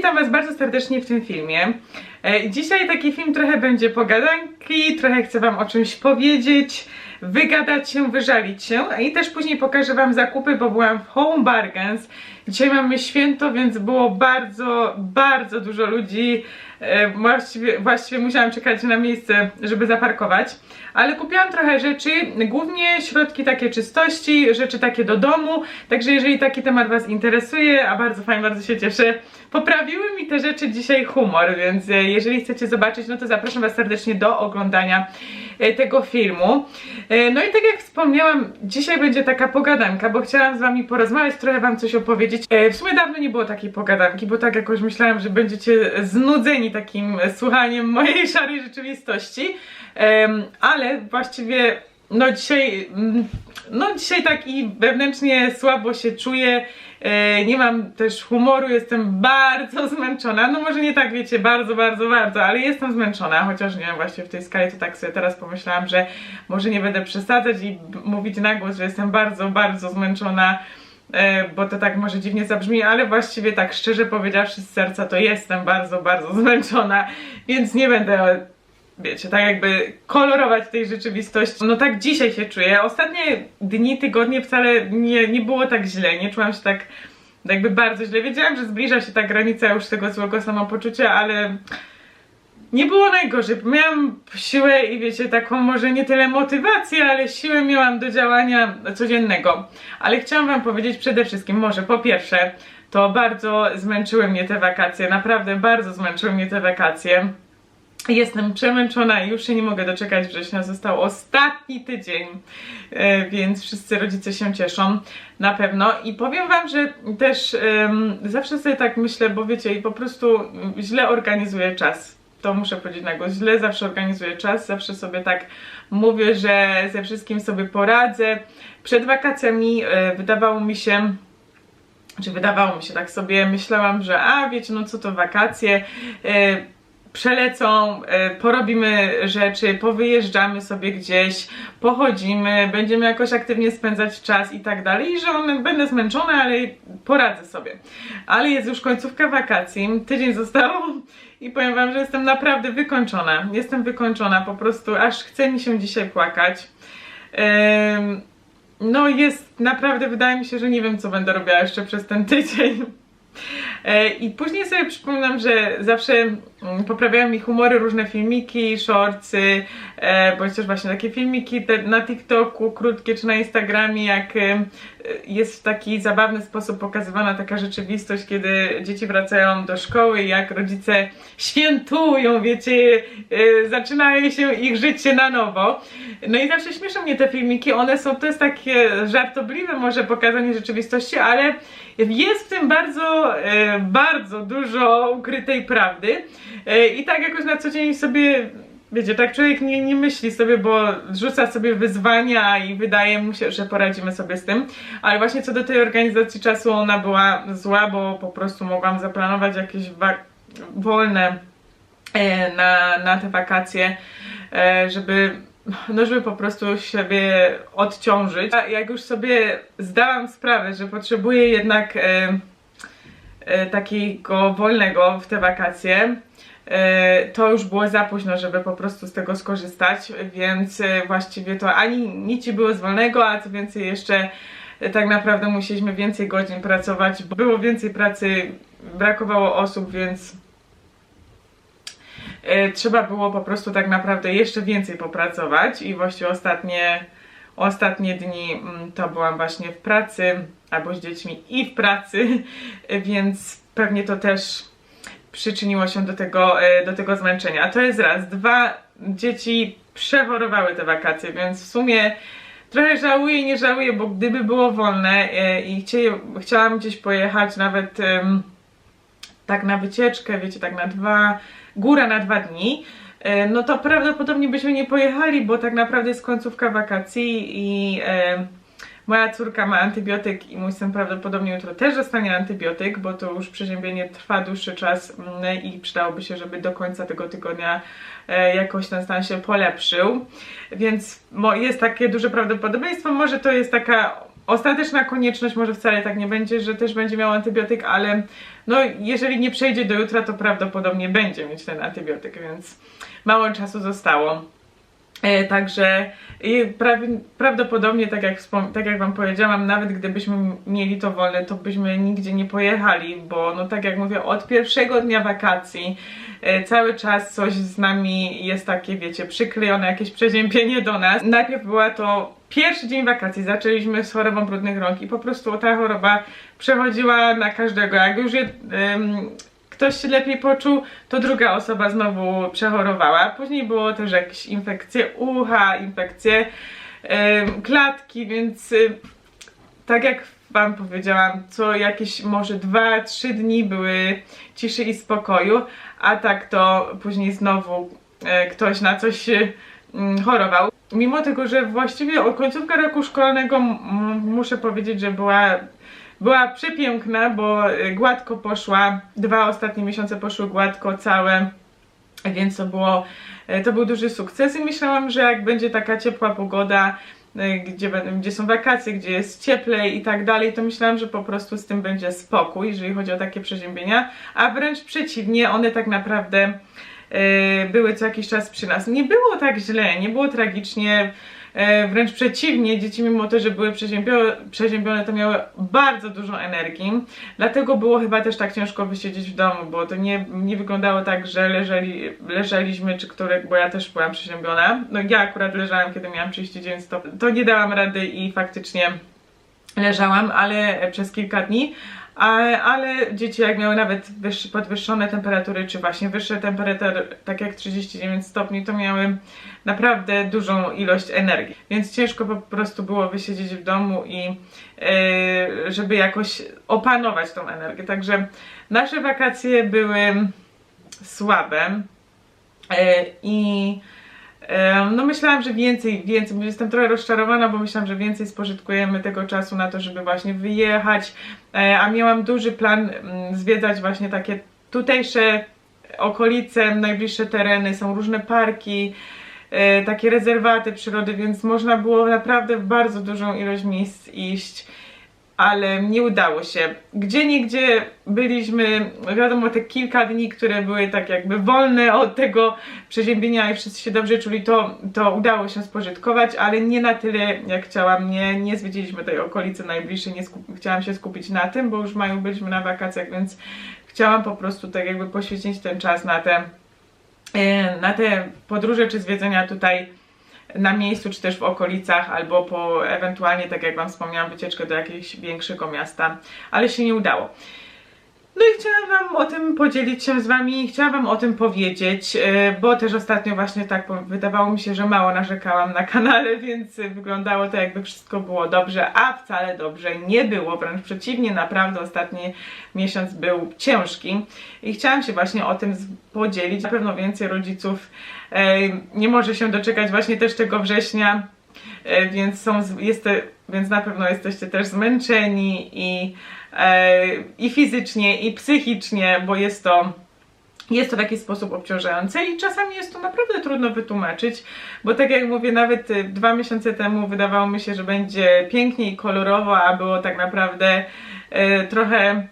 witam Was bardzo serdecznie w tym filmie. E, Dzisiaj taki film trochę będzie pogadanki, trochę chcę Wam o czymś powiedzieć, wygadać się, wyżalić się i też później pokażę Wam zakupy, bo byłam w Home Bargains. Dzisiaj mamy święto, więc było bardzo, bardzo dużo ludzi. E, Właściwie, właściwie musiałam czekać na miejsce, żeby zaparkować, ale kupiłam trochę rzeczy, głównie środki takie czystości, rzeczy takie do domu, także jeżeli taki temat Was interesuje, a bardzo fajnie, bardzo się cieszę, poprawiły mi te rzeczy dzisiaj humor, więc e, jeżeli chcecie zobaczyć, no to zapraszam Was serdecznie do oglądania e, tego filmu. E, No i tak jak wspomniałam, dzisiaj będzie taka pogadanka, bo chciałam z Wami porozmawiać, trochę Wam coś opowiedzieć. W sumie dawno nie było takiej pogadanki, bo tak jakoś myślałam, że będziecie znudzeni takim słuchaniem mojej szarej rzeczywistości, ale właściwie no dzisiaj, mm, no dzisiaj tak i wewnętrznie słabo się czuję, e, nie mam też humoru, jestem bardzo zmęczona, no może nie tak wiecie, bardzo, bardzo, bardzo, ale jestem zmęczona, chociaż nie wiem, właśnie w tej skali to tak sobie teraz pomyślałam, że może nie będę przesadzać i mówić na głos, że jestem bardzo, bardzo zmęczona, e, bo to tak może dziwnie zabrzmi, ale właściwie tak szczerze powiedziawszy z serca to jestem bardzo, bardzo zmęczona, więc nie będę wiecie, tak jakby kolorować tej rzeczywistości. No tak dzisiaj się czuję. Ostatnie dni, tygodnie wcale nie, nie było tak źle, nie czułam się tak jakby bardzo źle. Wiedziałam, że zbliża się ta granica już tego złego samopoczucia, ale nie było najgorzej. Miałam siłę i wiecie, taką może nie tyle motywację, ale siłę miałam do działania codziennego. Ale chciałam wam powiedzieć przede wszystkim, może po pierwsze, to bardzo zmęczyły mnie te wakacje, naprawdę bardzo zmęczyły mnie te wakacje. Jestem przemęczona i już się nie mogę doczekać września. Został ostatni tydzień, e, więc wszyscy rodzice się cieszą na pewno. I powiem Wam, że też em, zawsze sobie tak myślę, bo wiecie, i po prostu źle organizuję czas. To muszę powiedzieć na głos. Źle zawsze organizuję czas, zawsze sobie tak mówię, że ze wszystkim sobie poradzę. Przed wakacjami e, wydawało mi się, czy wydawało mi się tak sobie, myślałam, że a wiecie, no co to wakacje, e, przelecą, e, porobimy rzeczy, powyjeżdżamy sobie gdzieś, pochodzimy, będziemy jakoś aktywnie spędzać czas i tak dalej, i że one, będę zmęczona, ale poradzę sobie. Ale jest już końcówka wakacji, tydzień został i powiem wam, że jestem naprawdę wykończona. Jestem wykończona, po prostu aż chce mi się dzisiaj płakać. No jest naprawdę, wydaje mi się, że nie wiem co będę robiła jeszcze przez ten tydzień. E, I później sobie przypominam, że zawsze mm, poprawiają mi humory różne filmiki, shortsy, e, bądź też właśnie takie filmiki na TikToku, krótkie czy na Instagramie, jak e, jest w taki zabawny sposób pokazywana taka rzeczywistość, kiedy dzieci wracają do szkoły jak rodzice świętują, wiecie, zaczynają się ich życie na nowo. No i zawsze śmieszą mnie te filmiki, one są, to jest takie żartobliwe może pokazanie rzeczywistości, ale jest w tym bardzo, bardzo dużo ukrytej prawdy e, i tak jakoś na co dzień sobie, wiecie, tak człowiek nie, nie myśli sobie, bo rzuca sobie wyzwania i wydaje mu się, że poradzimy sobie z tym, ale właśnie co do tej organizacji czasu ona była zła, bo po prostu mogłam zaplanować jakieś wolne e, na, na te wakacje, e, żeby no żeby po prostu siebie odciążyć. A jak już sobie zdałam sprawę, że potrzebuję jednak takiego wolnego w te wakacje, e, to już było za późno, żeby po prostu z tego skorzystać, więc e, właściwie to ani nic ci było z wolnego, a co więcej jeszcze e, tak naprawdę musieliśmy więcej godzin pracować, bo było więcej pracy, brakowało osób, więc e, trzeba było po prostu tak naprawdę jeszcze więcej popracować i właściwie ostatnie, ostatnie dni mm, to byłam właśnie w pracy albo z dziećmi i w pracy, więc pewnie to też przyczyniło się do tego, e, do tego zmęczenia. A to jest raz. Dwa, dzieci przechorowały te wakacje, więc w sumie trochę żałuję nie żałuję, bo gdyby było wolne e, i chciałam gdzieś pojechać nawet tak na wycieczkę, wiecie, tak na dwa, góra na dwa dni, no to prawdopodobnie byśmy nie pojechali, bo tak naprawdę jest końcówka wakacji i e, moja córka ma antybiotyk i mój syn prawdopodobnie jutro też dostanie antybiotyk, bo to już przeziębienie trwa dłuższy czas mm, i przydałoby się, żeby do końca tego tygodnia e, jakoś ten stan się polepszył. Więc jest takie duże prawdopodobieństwo, może to jest taka ostateczna konieczność, może wcale tak nie będzie, że też będzie miał antybiotyk, ale no jeżeli nie przejdzie do jutra, to prawdopodobnie będzie mieć ten antybiotyk, więc mało czasu zostało. E, Także prawie, prawdopodobnie, tak jak, tak jak Wam powiedziałam, nawet gdybyśmy mieli to wolne, to byśmy nigdzie nie pojechali, bo no tak jak mówię, od pierwszego dnia wakacji e, cały czas coś z nami jest takie, wiecie, przyklejone, jakieś przeziębienie do nas. Najpierw była to pierwszy dzień wakacji, zaczęliśmy z chorobą brudnych rąk i po prostu ta choroba przechodziła na każdego. Jak już je, ktoś się lepiej poczuł, to druga osoba znowu przechorowała. Później było też jakieś infekcje ucha, infekcje em, klatki, więc y, tak jak Wam powiedziałam, co jakieś może 2-3 dni były ciszy i spokoju, a tak to później znowu e, ktoś na coś e, mm, chorował. Mimo tego, że właściwie od końcówka roku szkolnego muszę powiedzieć, że była była przepiękna, bo y, gładko poszła, dwa ostatnie miesiące poszły gładko całe, więc to było, y, to był duży sukces. I myślałam, że jak będzie taka ciepła pogoda, y, gdzie, gdzie są wakacje, gdzie jest cieplej i tak dalej, to myślałam, że po prostu z tym będzie spokój, jeżeli chodzi o takie przeziębienia, a wręcz przeciwnie, one tak naprawdę były co jakiś czas przy nas. Nie było tak źle, nie było tragicznie, e, wręcz przeciwnie, dzieci mimo to, że były przeziębione, przeziębione, to miały bardzo dużo energii, dlatego było chyba też tak ciężko wysiedzieć w domu, bo to nie, nie wyglądało tak, że leżeli, leżeliśmy, czy które, bo ja też byłam przeziębiona, no ja akurat leżałam, kiedy miałam 39 stopni, to nie dałam rady i faktycznie leżałam, ale przez kilka dni. Ale dzieci jak miały nawet wyższe, podwyższone temperatury, czy właśnie wyższe temperatury, tak jak 39 stopni, to miały naprawdę dużą ilość energii. Więc ciężko po prostu było wysiedzieć w domu i e, żeby jakoś opanować tą energię. Także nasze wakacje były słabe e, i No myślałam, że więcej, więcej, jestem trochę rozczarowana, bo myślałam, że więcej spożytkujemy tego czasu na to, żeby właśnie wyjechać, e, a miałam duży plan mm, zwiedzać właśnie takie tutejsze okolice, najbliższe tereny, są różne parki, e, takie rezerwaty przyrody, więc można było naprawdę w bardzo dużą ilość miejsc iść ale nie udało się. Gdzie nigdzie byliśmy, wiadomo, te kilka dni, które były tak jakby wolne od tego przeziębienia i wszyscy się dobrze czuli, to, to udało się spożytkować, ale nie na tyle jak chciałam. Nie, nie zwiedziliśmy tej okolicy najbliższej, nie chciałam się skupić na tym, bo już w maju byliśmy na wakacjach, więc chciałam po prostu tak jakby poświęcić ten czas na te, e, na te podróże czy zwiedzenia tutaj na miejscu, czy też w okolicach, albo po ewentualnie, tak jak Wam wspomniałam, wycieczkę do jakiegoś większego miasta, ale się nie udało. No i chciałam Wam o tym podzielić się z Wami, chciałam Wam o tym powiedzieć, e, bo też ostatnio właśnie tak wydawało mi się, że mało narzekałam na kanale, więc wyglądało to jakby wszystko było dobrze, a wcale dobrze nie było, wręcz przeciwnie, naprawdę ostatni miesiąc był ciężki i chciałam się właśnie o tym podzielić. Na pewno więcej rodziców e, nie może się doczekać właśnie też tego września, e, więc, są, jeste, więc na pewno jesteście też zmęczeni i, i fizycznie, i psychicznie, bo jest to jest to w jakiś sposób obciążające i czasami jest to naprawdę trudno wytłumaczyć, bo tak jak mówię, nawet y, dwa miesiące temu wydawało mi się, że będzie pięknie i kolorowo, a było tak naprawdę e, trochę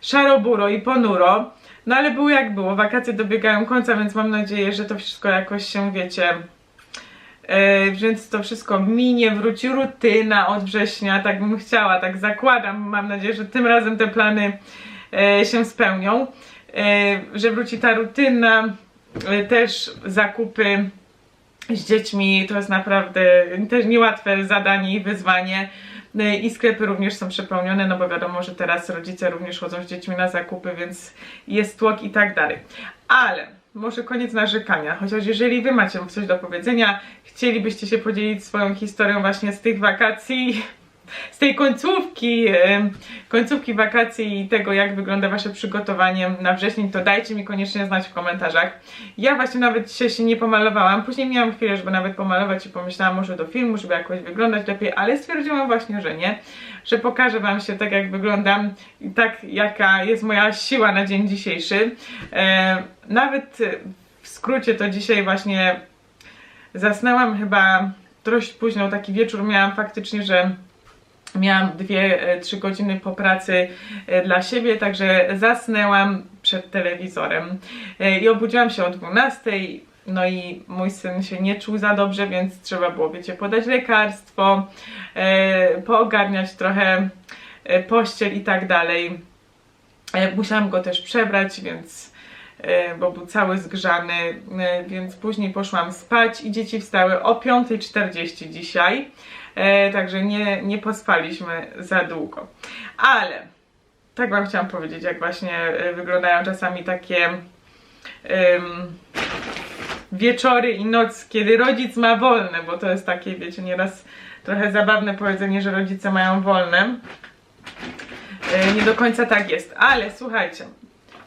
szaro-buro i ponuro. No ale było jak było, wakacje dobiegają końca, więc mam nadzieję, że to wszystko jakoś się, wiecie, e, więc to wszystko minie, wróci rutyna od września, tak bym chciała, tak zakładam, mam nadzieję, że tym razem te plany e, się spełnią, e, że wróci ta rutyna, też zakupy z dziećmi, to jest naprawdę też niełatwe zadanie i wyzwanie. I sklepy również są przepełnione, no bo wiadomo, że teraz rodzice również chodzą z dziećmi na zakupy, więc jest tłok i tak dalej. Ale może koniec narzekania, chociaż jeżeli Wy macie coś do powiedzenia, chcielibyście się podzielić swoją historią właśnie z tych wakacji, z tej końcówki, końcówki wakacji i tego, jak wygląda Wasze przygotowanie na wrzesień, to dajcie mi koniecznie znać w komentarzach. Ja właśnie nawet dzisiaj się nie pomalowałam, później miałam chwilę, żeby nawet pomalować i pomyślałam może do filmu, żeby jakoś wyglądać lepiej, ale stwierdziłam właśnie, że nie, że pokażę Wam się tak, jak wyglądam i tak, jaka jest moja siła na dzień dzisiejszy. Nawet w skrócie to dzisiaj właśnie zasnęłam chyba dość późno, taki wieczór miałam faktycznie, że Miałam 2-3 godziny po pracy e, dla siebie, także zasnęłam przed telewizorem E, i obudziłam się o 12. No i mój syn się nie czuł za dobrze, więc trzeba było, wiecie, podać lekarstwo, e, poogarniać trochę e, pościel i tak dalej. E, Musiałam go też przebrać, więc e, bo był cały zgrzany, e, więc później poszłam spać i dzieci wstały o 5.40 dzisiaj, e, także nie, nie pospaliśmy za długo. Ale tak Wam chciałam powiedzieć, jak właśnie e, wyglądają czasami takie em, wieczory i noc, kiedy rodzic ma wolne, bo to jest takie, wiecie, nieraz trochę zabawne powiedzenie, że rodzice mają wolne. E, Nie do końca tak jest, ale słuchajcie,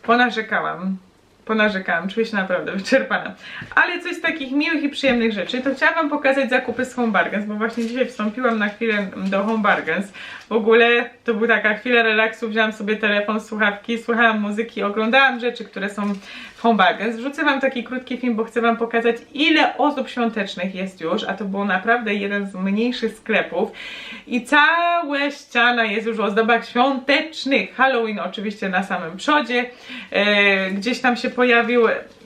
ponarzekałam, ponarzekałam, czuję się naprawdę wyczerpana. Ale coś z takich miłych i przyjemnych rzeczy, to chciałam Wam pokazać zakupy z Home Bargains, bo właśnie dzisiaj wstąpiłam na chwilę do Home Bargains. W ogóle to była taka chwila relaksu, wzięłam sobie telefon, słuchawki, słuchałam muzyki, oglądałam rzeczy, które są w Home Bargains. Wrzucę Wam taki krótki film, bo chcę Wam pokazać ile ozdób świątecznych jest już, a to było naprawdę jeden z mniejszych sklepów i całe ściana jest już w ozdobach świątecznych. Halloween oczywiście na samym przodzie, e, gdzieś tam się pojawił,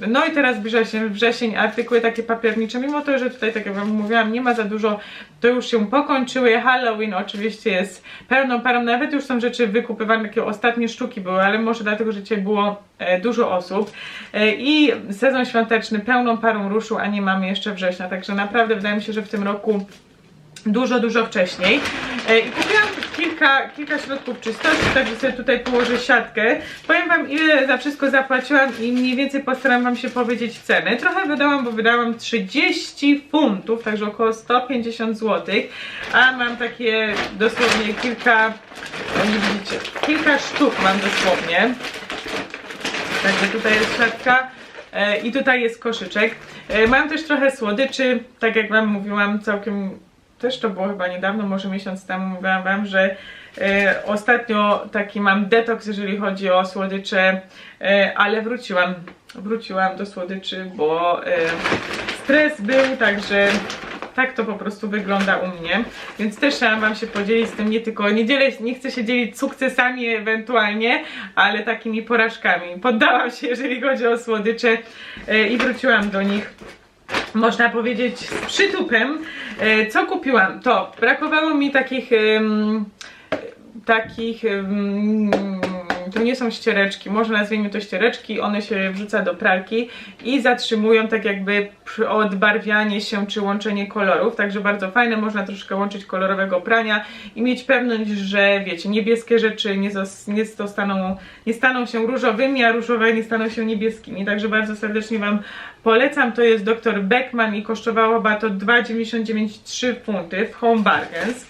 no i teraz się wrzesień, artykuły takie papiernicze, mimo to, że tutaj tak jak Wam mówiłam, nie ma za dużo, to już się pokończyły. Halloween oczywiście jest pełną parą, nawet już są rzeczy wykupywane, takie ostatnie sztuki były, ale może dlatego, że dzisiaj było e, dużo osób. E, I sezon świąteczny pełną parą ruszył, a nie mamy jeszcze września, także naprawdę wydaje mi się, że w tym roku dużo, dużo wcześniej. E, I kupiłam kilka, kilka środków czystości, także sobie tutaj położę siatkę. Powiem Wam, ile za wszystko zapłaciłam i mniej więcej postaram Wam się powiedzieć ceny. Trochę wydałam, bo wydałam 30 funtów, także około 150 zł, a mam takie dosłownie kilka, nie widzicie, kilka sztuk mam dosłownie. Także tutaj jest siatka. E, I tutaj jest koszyczek. E, Mam też trochę słodyczy, tak jak Wam mówiłam, całkiem też to było chyba niedawno, może miesiąc temu mówiłam Wam, że e, ostatnio taki mam detoks, jeżeli chodzi o słodycze, e, ale wróciłam, wróciłam do słodyczy, bo e, stres był, także tak to po prostu wygląda u mnie, więc też chciałam Wam się podzielić z tym, nie tylko, nie, dzielę, nie chcę się dzielić sukcesami ewentualnie, ale takimi porażkami. Poddałam się, jeżeli chodzi o słodycze e, i wróciłam do nich można powiedzieć z przytupem. E, Co kupiłam? To brakowało mi takich takich to nie są ściereczki, może nazwijmy to ściereczki, one się wrzuca do pralki i zatrzymują tak jakby odbarwianie się czy łączenie kolorów, także bardzo fajne, można troszkę łączyć kolorowego prania i mieć pewność, że wiecie, niebieskie rzeczy nie, nie, zostaną, nie staną się różowymi, a różowe nie staną się niebieskimi, także bardzo serdecznie Wam polecam, to jest dr Beckman i kosztowało chyba to 2,99 funty w Home Bargains.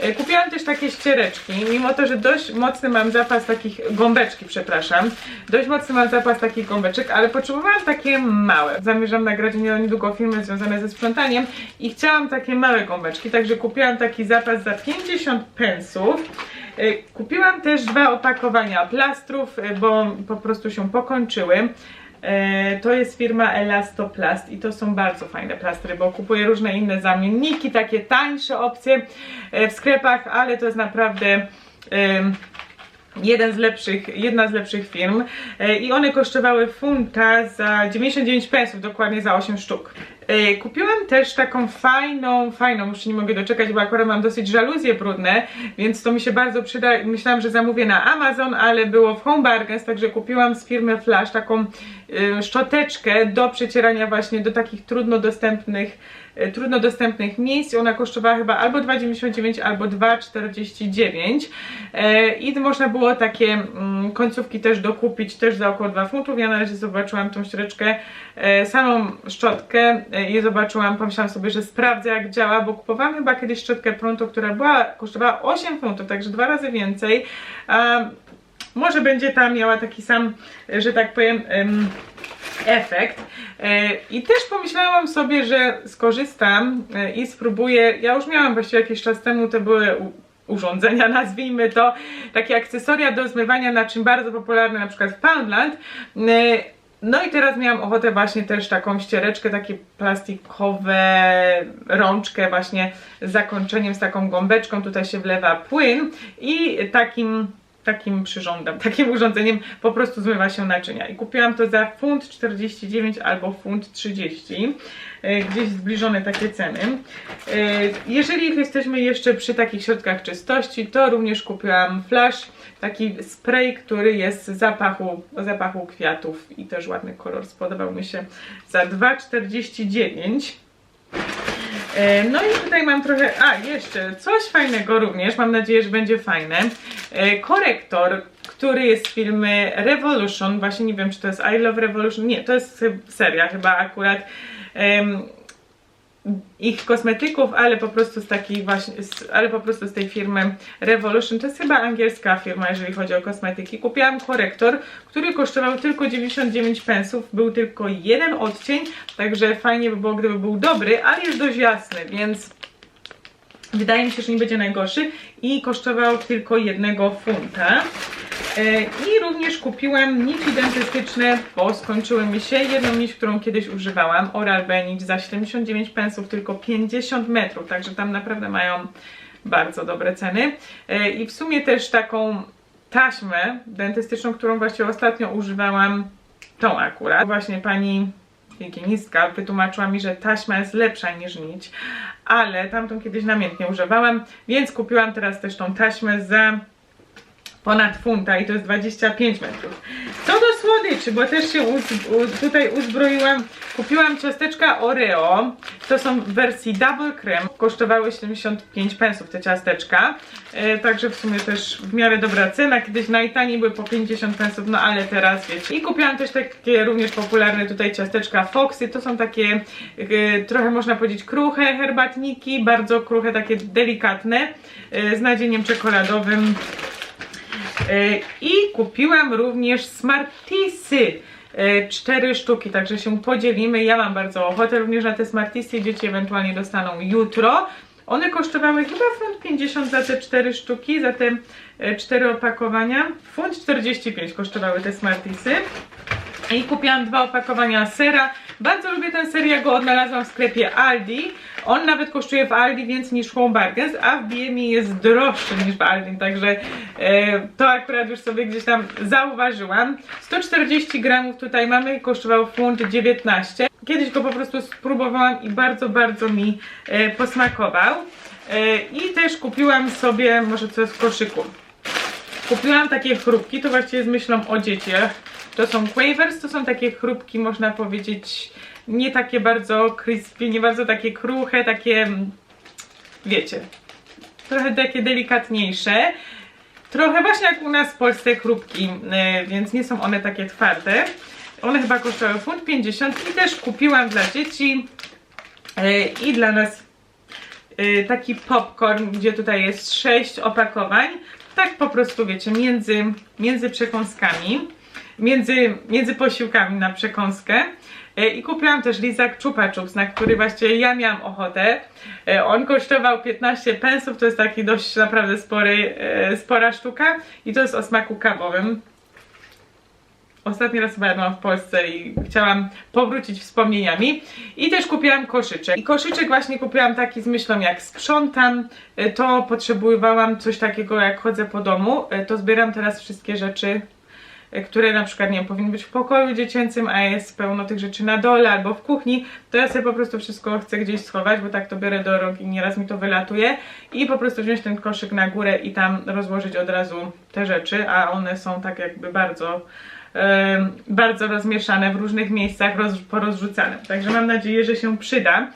E, Kupiłam też takie ściereczki, mimo to, że dość mocny mam zapas takich, gąbeczki przepraszam, dość mocny mam zapas takich gąbeczek, ale potrzebowałam takie małe. Zamierzam nagrać nie- niedługo filmy związane ze sprzątaniem i chciałam takie małe gąbeczki, także kupiłam taki zapas za 50 pensów. E, Kupiłam też dwa opakowania plastrów, e, bo po prostu się pokończyły. E, To jest firma Elastoplast i to są bardzo fajne plastry, bo kupuję różne inne zamienniki, takie tańsze opcje e, w sklepach, ale to jest naprawdę jeden z lepszych, jedna z lepszych firm E, i one kosztowały funta za 99 pensów, dokładnie za 8 sztuk. E, Kupiłam też taką fajną, fajną, już nie mogę doczekać, bo akurat mam dosyć żaluzje brudne, więc to mi się bardzo przyda. Myślałam, że zamówię na Amazon, ale było w Home Bargains, także kupiłam z firmy Flash taką y, szczoteczkę do przecierania właśnie do takich trudno dostępnych trudno dostępnych miejsc. Ona kosztowała chyba albo 2,99 albo 2,49 e, i można było takie mm, końcówki też dokupić też za około 2 funtów. Ja na razie zobaczyłam tą ściereczkę, e, samą szczotkę e, i zobaczyłam, pomyślałam sobie, że sprawdzę jak działa, bo kupowałam chyba kiedyś szczotkę Pronto, która była, kosztowała 8 funtów, także dwa razy więcej. Może będzie ta miała taki sam, e, że tak powiem, em, efekt. E, I też pomyślałam sobie, że skorzystam e, i spróbuję. Ja już miałam właściwie jakiś czas temu, to były urządzenia, nazwijmy to, takie akcesoria do zmywania naczyń bardzo popularne na przykład w Poundland. No i teraz miałam ochotę właśnie też taką ściereczkę, takie plastikowe rączkę właśnie z zakończeniem, z taką gąbeczką, tutaj się wlewa płyn i takim takim przyrządem, takim urządzeniem po prostu zmywa się naczynia. I kupiłam to za funt 49 albo funt 30, e, gdzieś zbliżone takie ceny. E, Jeżeli jesteśmy jeszcze przy takich środkach czystości, to również kupiłam flash, taki spray, który jest z zapachu, zapachu kwiatów i też ładny kolor, spodobał mi się za 2,49. E, No i tutaj mam trochę, a jeszcze coś fajnego również, mam nadzieję, że będzie fajne. E, Korektor, który jest z filmy Revolution, właśnie nie wiem czy to jest I Love Revolution, nie, to jest seria chyba akurat. Ich kosmetyków, ale po prostu z takiej właśnie, z, ale po prostu z tej firmy Revolution. To jest chyba angielska firma, jeżeli chodzi o kosmetyki. Kupiłam korektor, który kosztował tylko 99 pensów. Był tylko jeden odcień, także fajnie by było, gdyby był dobry, ale jest dość jasny, więc wydaje mi się, że nie będzie najgorszy i kosztował tylko jednego funta. E, I również kupiłam nici dentystyczne, bo skończyły mi się. Jedną nić, którą kiedyś używałam, Oral-B nić za 79 pensów, tylko 50 metrów, także tam naprawdę mają bardzo dobre ceny. E, I w sumie też taką taśmę dentystyczną, którą właśnie ostatnio używałam, tą akurat. Właśnie pani higienistka wytłumaczyła mi, że taśma jest lepsza niż nić, ale tamtą kiedyś namiętnie używałam, więc kupiłam teraz też tą taśmę za ponad funta i to jest 25 metrów. Co do słodyczy, bo też się uz, tutaj uzbroiłam, kupiłam ciasteczka Oreo, to są w wersji double cream, kosztowały 75 pensów te ciasteczka, e, także w sumie też w miarę dobra cena, kiedyś najtaniej były po 50 pensów, no ale teraz wiecie. I kupiłam też takie również popularne tutaj ciasteczka Foxy, to są takie e, trochę można powiedzieć kruche herbatniki, bardzo kruche, takie delikatne, e, z nadzieniem czekoladowym. E, I kupiłam również Smartisy. e, Cztery sztuki, także się podzielimy. Ja mam bardzo ochotę również na te Smartisy. Dzieci ewentualnie dostaną jutro. One kosztowały chyba funt 50 za te cztery sztuki, za te e, cztery opakowania. Funt 45 kosztowały te Smartisy. I kupiłam dwa opakowania sera. Bardzo lubię ten ser, ja go odnalazłam w sklepie Aldi. On nawet kosztuje w Aldi więcej niż Home Bargains, a w BMI jest droższy niż w Aldi, także e, to akurat już sobie gdzieś tam zauważyłam. 140 gramów tutaj mamy, kosztował funt 19. Kiedyś go po prostu spróbowałam i bardzo, bardzo mi e, posmakował. E, I też kupiłam sobie, może co jest w koszyku. Kupiłam takie chrupki, to właściwie z myślą o dzieciach. To są Quavers, to są takie chrupki, można powiedzieć, nie takie bardzo crispy, nie bardzo takie kruche, takie, wiecie, trochę takie delikatniejsze. Trochę właśnie jak u nas w Polsce chrupki, yy, więc nie są one takie twarde. One chyba kosztowały funt 50 i też kupiłam dla dzieci yy, i dla nas yy, taki popcorn, gdzie tutaj jest 6 opakowań. Tak po prostu wiecie, między, między przekąskami, między, między posiłkami na przekąskę. E, I kupiłam też lizak Chupa Chups, na który właściwie ja miałam ochotę. E, On kosztował 15 pensów, to jest taki dość naprawdę spory, e, spora sztuka i to jest o smaku kawowym. Ostatni raz chyba jadłam w Polsce i chciałam powrócić wspomnieniami. I też kupiłam koszyczek. I koszyczek właśnie kupiłam taki z myślą, jak sprzątam, to potrzebowałam coś takiego, jak chodzę po domu. To zbieram teraz wszystkie rzeczy, które na przykład, nie wiem, powinny być w pokoju dziecięcym, a jest pełno tych rzeczy na dole albo w kuchni, to ja sobie po prostu wszystko chcę gdzieś schować, bo tak to biorę do rąk i nieraz mi to wylatuje i po prostu wziąć ten koszyk na górę i tam rozłożyć od razu te rzeczy, a one są tak jakby bardzo bardzo rozmieszane w różnych miejscach, roz, porozrzucane. Także mam nadzieję, że się przyda.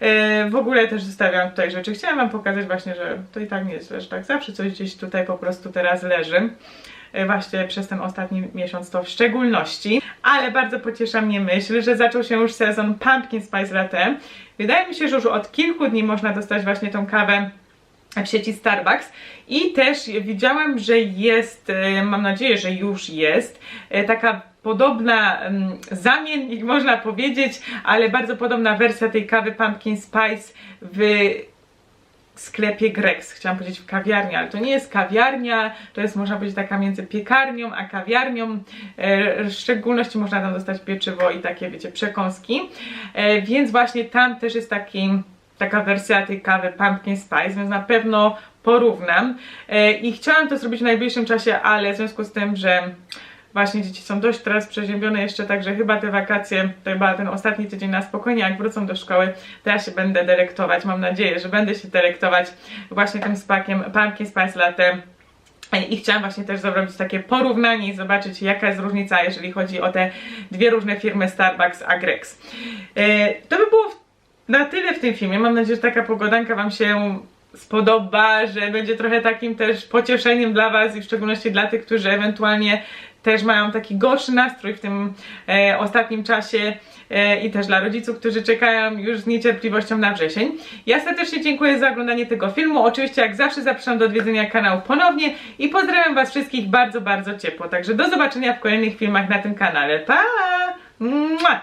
E, W ogóle też zostawiam tutaj rzeczy. Chciałam Wam pokazać właśnie, że to i tak nie jest że tak zawsze coś gdzieś tutaj po prostu teraz leży. E, Właśnie przez ten ostatni miesiąc to w szczególności. Ale bardzo pociesza mnie myśl, że zaczął się już sezon Pumpkin Spice Latte. Wydaje mi się, że już od kilku dni można dostać właśnie tą kawę w sieci Starbucks i też widziałam, że jest, e, mam nadzieję, że już jest, e, taka podobna mm, zamiennik można powiedzieć, ale bardzo podobna wersja tej kawy Pumpkin Spice w sklepie Grex. Chciałam powiedzieć w kawiarni, ale to nie jest kawiarnia, to jest można powiedzieć taka między piekarnią a kawiarnią. E, w szczególności można tam dostać pieczywo i takie, wiecie, przekąski. E, więc właśnie tam też jest taki, taka wersja tej kawy Pumpkin Spice, więc na pewno porównam. E, I chciałam to zrobić w najbliższym czasie, ale w związku z tym, że Właśnie dzieci są dość teraz przeziębione jeszcze, także chyba te wakacje, to chyba ten ostatni tydzień na spokojnie, jak wrócą do szkoły, to ja się będę delektować, mam nadzieję, że będę się delektować właśnie tym spakiem Pumpkin Spice Latte. I chciałam właśnie też zrobić takie porównanie i zobaczyć jaka jest różnica, jeżeli chodzi o te dwie różne firmy Starbucks a Grex. E, To by było na tyle w tym filmie. Mam nadzieję, że taka pogodanka Wam się spodoba, że będzie trochę takim też pocieszeniem dla Was i w szczególności dla tych, którzy ewentualnie też mają taki gorszy nastrój w tym e, ostatnim czasie e, i też dla rodziców, którzy czekają już z niecierpliwością na wrzesień. Ja serdecznie dziękuję za oglądanie tego filmu. Oczywiście jak zawsze zapraszam do odwiedzenia kanału ponownie i pozdrawiam Was wszystkich bardzo, bardzo ciepło. Także do zobaczenia w kolejnych filmach na tym kanale. Pa! Mua!